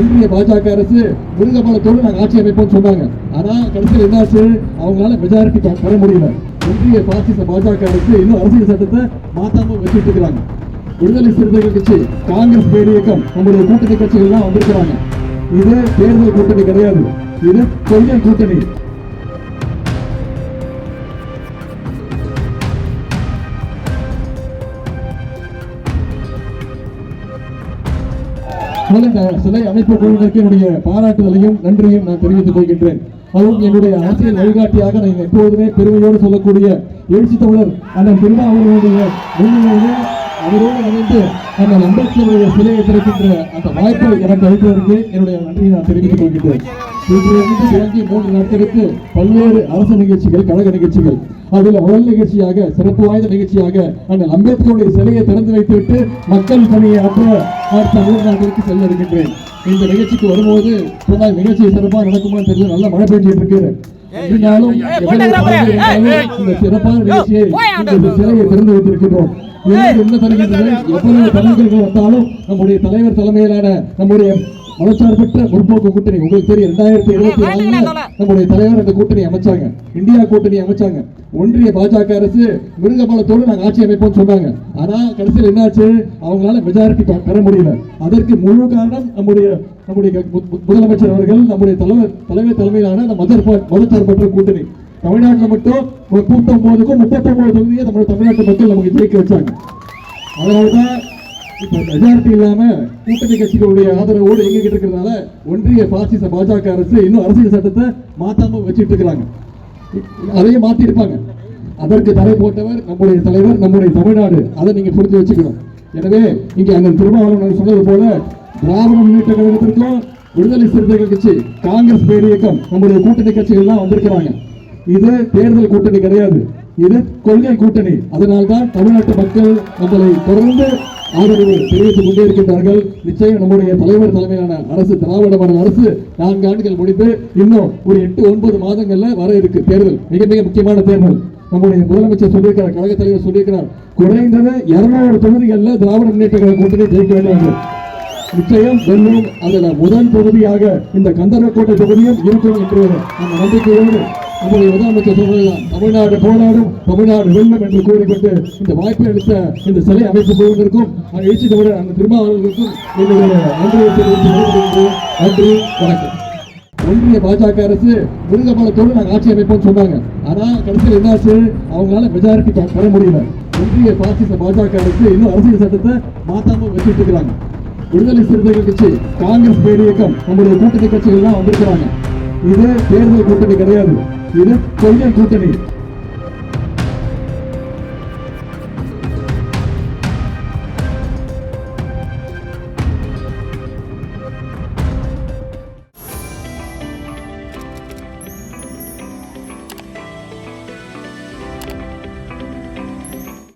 ஒன்றிய பாஜக அரசு மிருகபலத்தோடு நாங்கள் ஆட்சி அமைப்போம்னு சொன்னாங்க. ஆனால் கடைசியில் என்னாச்சு அவங்களால மெஜாரிட்டி பெற முடியல. ஒன்றிய பாசிச பாஜக அரசு இன்னும் அரசியல் சட்டத்தை மாத்தாம வச்சுட்டு இருக்கிறாங்க. விடுதலை சிறுத்தைகள் கட்சி காங்கிரஸ் பேரியக்கம் நம்முடைய கூட்டணி கட்சிகள்லாம் வந்திருக்கிறாங்க. இது தேர்தல் கூட்டணி கிடையாது. இது கொள்கை கூட்டணி. இந்த சிலை அமைப்பு குழுவினருக்கு என்னுடைய பாராட்டுதலையும் நன்றியும் நான் தெரிவித்துக் கொள்கின்றேன். அதுவும் என்னுடைய அரசியல் வழிகாட்டியாக நான் எப்போதுமே பெருமையோடு சொல்லக்கூடிய எழுச்சி தமிழர் அண்ணன் திருமாவளவனுடைய முன்னிலையிலே அவரோடு இணைந்து அண்ணன் அம்பேத்கருடைய சிலையை திறக்கின்ற அந்த வாய்ப்பை எனக்கு அளித்ததற்கு என்னுடைய நன்றியை நான் தெரிவித்துக் கொள்கின்றேன். இன்றிலிருந்து தொடங்கி மூன்று நாட்களுக்கு பல்வேறு அரசு நிகழ்ச்சிகள் கழக நிகழ்ச்சிகள். அதில் முதல் நிகழ்ச்சியாக சிறப்பு வாய்ந்த நிகழ்ச்சியாக அண்ணன் அம்பேத்கருடைய சிலையை திறந்து வைத்துவிட்டு மக்கள் பணியை ஆற்ற நான் தமிழ்நாட்டிற்கு செல்ல இருக்கின்றேன். இந்த நிகழ்ச்சிக்கு வரும்போது சொன்னால் நிகழ்ச்சி சிறப்பாக நடக்குமா தெரியல நல்ல மழை இருந்தாலும் இருந்தாலும் இந்த சிறப்பான நிகழ்ச்சியை இந்த சிலையை திறந்து வைத்திருக்கின்றோம். என்ன தருகின்றது எவ்வளவு தடைகள் வந்தாலும் நம்முடைய தலைவர் தலைமையிலான நம்முடைய மதச்சார்பற்ற முற்போக்கு கூட்டணி. உங்களுக்கு தெரியும் ரெண்டாயிரத்தி இருபத்தி நாலுல நம்முடைய தலைவர் அந்த கூட்டணி அமைச்சாங்க. இந்தியா கூட்டணி அமைச்சாங்க. ஒன்றிய பாஜக அரசு மிருகபலத்தோடு நாங்கள் ஆட்சி அமைப்போம்னு சொன்னாங்க. ஆனா கடைசியில் என்னாச்சு? அவங்களால மெஜாரிட்டி பெற முடியல. அதற்கு முழு காரணம் நம்முடைய நம்முடைய முதலமைச்சர் அவர்கள் நம்முடைய தலைவர் தலைவர் தலைமையிலான அந்த மதச்சார்பற்ற கூட்டணி. தமிழ்நாட்டில் மட்டும் முப்பத்தொன்பதுக்கும் முப்பத்தொன்பது தொகுதியை நம்ம தமிழ்நாட்டு மக்கள் நமக்கு ஜெயிக்க வச்சாங்க. அதனாலதான் மெஜாரிட்டி இல்லாம கூட்டணி கட்சிகளுடைய ஆதரவோடு எங்கிட்டு இருக்கிறதுனால ஒன்றிய பாசிச பாஜக அரசு இன்னும் அரசியல் சட்டத்தை மாத்தாம வச்சுட்டு இருக்கிறாங்க. அதையும் மாத்தி இருப்பாங்க அதற்கு தடை போட்டவர் நம்முடைய தலைவர் நம்முடைய தமிழ்நாடு. அதை நீங்க புரிஞ்சு வச்சுக்கணும். எனவே இங்கே அண்ணன் திருமாவளவன் சொன்னது போல திராவிட முன்னேற்ற கழகத்திற்கும் விடுதலை சிறுத்தைகள் கட்சி காங்கிரஸ் பேரியக்கம் நம்முடைய கூட்டணி கட்சிகள் தான் வந்திருக்கிறாங்க. இது தேர்தல் கூட்டணி கிடையாது. இது கொள்கை கூட்டணி. அதனால்தான் தமிழ்நாட்டு மக்கள் நம்மளை தொடர்ந்து ஆதரவு தெரிவித்துக் கொண்டே இருக்கின்றார்கள். நிச்சயம் நம்முடைய தலைவர் தலைமையான அரசு திராவிட மாடல் அரசு நான்கு ஆண்டுகள் முடிந்து இன்னும் ஒரு எட்டு ஒன்பது மாதங்கள்ல வர இருக்கு தேர்தல். மிக மிக முக்கியமான தேர்தல். நம்முடைய முதலமைச்சர் சொல்லியிருக்கிறார் கழக தலைவர் சொல்லியிருக்கிறார் குறைந்தது இருநூறு தொகுதிகளில் திராவிட முன்னேற்ற கழக கூட்டணி ஜெயிக்க வேண்டும் நிச்சயம் வெல்லும் அதில் முதல் தொகுதியாக இந்த கந்தரக்கோட்டை தொகுதியும் இருக்கும் என்று அந்த நம்பிக்கையோடு நம்முடைய முதலமைச்சர் சொல்லலாம் தமிழ்நாடு போராடும் தமிழ்நாடு வெல்லும் என்று கூறிக்கொண்டு இந்த வாய்ப்பை அளித்த இந்த சிலை அமைப்பு குழுவினருக்கும் அந்த எழுச்சி தமிழர் அந்த திருமாவளர்களுக்கும் என்னுடைய நன்றியை நன்றி வணக்கம். ஒன்றிய பாஜக அரசு மிருகபலத்தோடு நாங்கள் ஆட்சி அமைப்போம்னு சொன்னாங்க. ஆனால் கடைசியில் என்னாச்சு? அவங்களால மெஜாரிட்டி பெற முடியல. ஒன்றிய பாசிச பாஜக அரசு இன்னும் அரசியல் சட்டத்தை மாத்தாம வச்சுட்டு இருக்கிறாங்க. விடுதலை சிறுத்தைகள் கட்சி காங்கிரஸ் பேர் இயக்கம் நம்முடைய கூட்டணி கட்சிகள் தான் வந்திருக்கிறாங்க. இது தேர்தல் கூட்டணி கிடையாது. இது கொள்கை கூட்டணி.